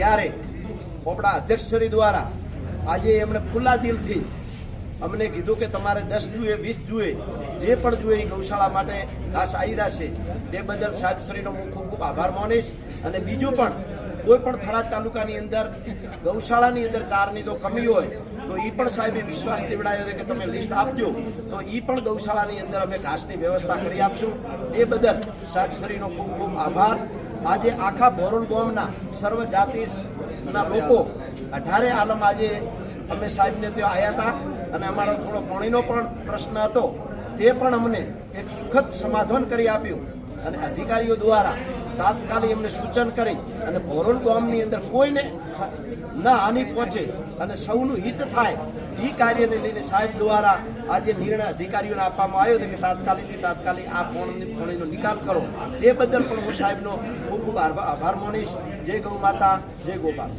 ત્યારે આપણા અધ્યક્ષશ્રી દ્વારા આજે એમણે ખુલ્લા દિલથી અમને કીધું કે તમારે દસ જુએ, વીસ જુએ, જે પણ જુએ એ ગૌશાળા માટે ઘાસ આયદા છે તે બદલ સાહેબશ્રીનો હું ખૂબ ખૂબ આભાર માનીશ. અને બીજું પણ, કોઈ પણ થરાદ તાલુકાની અંદર, ગૌશાળાની અંદર ચારની તો કમી હોય, તો એ પણ સાહેબે વિશ્વાસ દેવડાયો છે કે તમે લિસ્ટ આપજો. તો એ પણ ગૌશાળાની અંદર અમે ઘાસની વ્યવસ્થા કરી આપશું. તે બદલ સાહેબશ્રીનો ખૂબ ખૂબ આભાર. આજે આખા બોરલ ગામના સર્વ જાતિના લોકો અઢારે આલમ આજે અમે સાહેબને ત્યાં આવ્યા હતા અને અમારો થોડો પાણીનો પણ પ્રશ્ન હતો તે પણ અમને એક સુખદ સમાધાન કરી આપ્યું. અને અધિકારીઓ દ્વારા તાત્કાલિક એમને સૂચન કરી અને ભોરોલ ગામની અંદર કોઈને ના હાનિ પહોંચે અને સૌનું હિત થાય એ કાર્યને લઈને સાહેબ દ્વારા આજે નિર્ણય અધિકારીઓને આપવામાં આવ્યો છે કે તાત્કાલિકથી તાત્કાલિક આ ફોણની ફોણીનો નિકાલ કરો. તે બદલ પણ હું સાહેબનો ખૂબ ખૂબ આભાર માનીશ. જય ગૌ માતા, જય ગોપાલ.